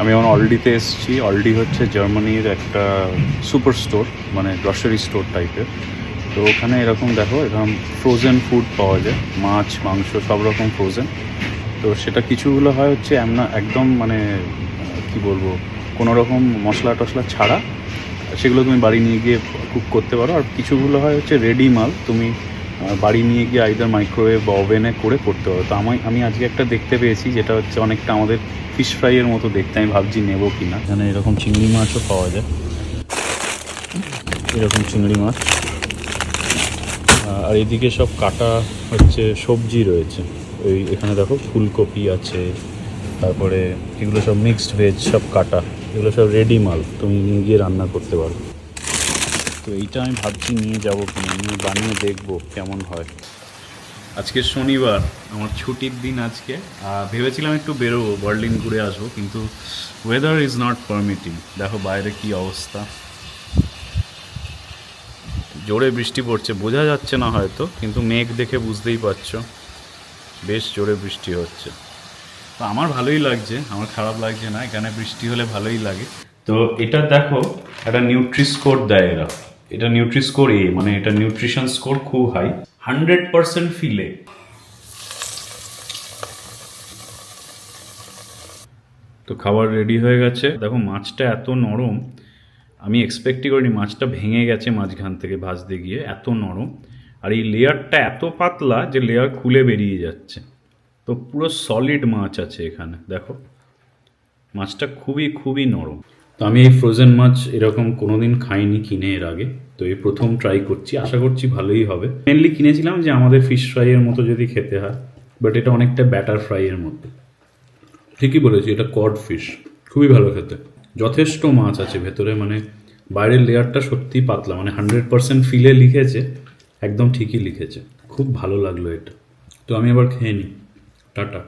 আমি এখন অলডিতে এসেছি। অলডি হচ্ছে জার্মানির একটা সুপার স্টোর মানে গ্রসারি স্টোর টাইপের তো ওখানে এরকম দেখো, এরকম ফ্রোজেন ফুড পাওয়া যায়। মাছ, মাংস, সব রকম ফ্রোজেন তো সেটা কিছুগুলো হয় হচ্ছে এমনা একদম মানে কি বলব, কোনো রকম মশলা টশলা ছাড়া। সেগুলো তুমি বাড়ি নিয়ে গিয়ে কুক করতে পারো। আর কিছুগুলো হয় হচ্ছে রেডি মাল। তুমি বাড়ি নিয়ে গিয়ে আইদার মাইক্রোওয়েভ বা ওভেনে করে করতে হবে। তো আমি আমি আজকে একটা দেখতে পেয়েছি, যেটা হচ্ছে অনেকটা আমাদের ফিশ ফ্রাইয়ের মতো দেখতে। আমি ভাবছি নেব কি না এখানে এরকম চিংড়ি মাছও পাওয়া যায়। এরকম চিংড়ি মাছ। আর এদিকে সব কাটা হচ্ছে সবজি রয়েছে। ওই এখানে দেখো ফুলকপি আছে, তারপরে এগুলো সব মিক্সড ভেজ সব কাটা। এগুলো সব রেডি মাল। তুমি গিয়ে রান্না করতে পারো। তো এইটা আমি ভাবছি নিয়ে যাব কিনা নিয়ে বানিয়ে দেখব কেমন হয়। আজকে শনিবার, আমার ছুটির দিন আজকে। ভেবেছিলাম একটু বেরোবো, বার্লিন ঘুরে আসব, কিন্তু ওয়েদার ইজ নট পারমিটিং দেখো বাইরে কি অবস্থা। জোরে বৃষ্টি পড়ছে, বোঝা যাচ্ছে না হয়তো, কিন্তু মেঘ দেখে বুঝতেই পারছ। বেশ জোরে বৃষ্টি হচ্ছে। তো আমার ভালোই লাগছে, আমার খারাপ লাগছে না, এখানে বৃষ্টি হলে ভালোই লাগে। তো এটা দেখো, একটা নিউট্রি স্কোর দেয় এরা। এটা নিউট্রি স্কোর এ মানে এটা নিউট্রিশন স্কোর খুব হাই হান্ড্রেড পার্সেন্ট ফিলে তো খাবার রেডি হয়ে গেছে। দেখো, মাছটা এত নরম, আমি এক্সপেক্টই করিনি, মাছটা ভেঙে গেছে মাঝখান থেকে ভাজতে গিয়ে, এত নরম। আর এই লেয়ারটা এত পাতলা যে লেয়ার খুলে বেরিয়ে যাচ্ছে। তো পুরো সলিড মাছ আছে এখানে, দেখো। মাছটা খুবই খুবই নরম। তো আমি এই ফ্রোজেন মাছ এরকম কোনোদিন খাইনি কিনে এর আগে। তো এই প্রথম ট্রাই করছি, আশা করছি ভালোই হবে। মেনলি কিনেছিলাম যে আমাদের ফিশ ফ্রাইয়ের মতো যদি খেতে হয় বাট এটা অনেকটা ব্যাটার ফ্রাইয়ের মতো ঠিকই বলেছি, এটা কড ফিশ খুবই ভালো খেতে। যথেষ্ট মাছ আছে, ভেতরে মানে বাইরের লেয়ারটা সত্যিই পাতলা মানে হান্ড্রেড পার্সেন্ট ফিলে লিখেছে, একদম ঠিকই লিখেছে। খুব ভালো লাগল এটা। তো আমি আবার খেয়ে নিই টাটা।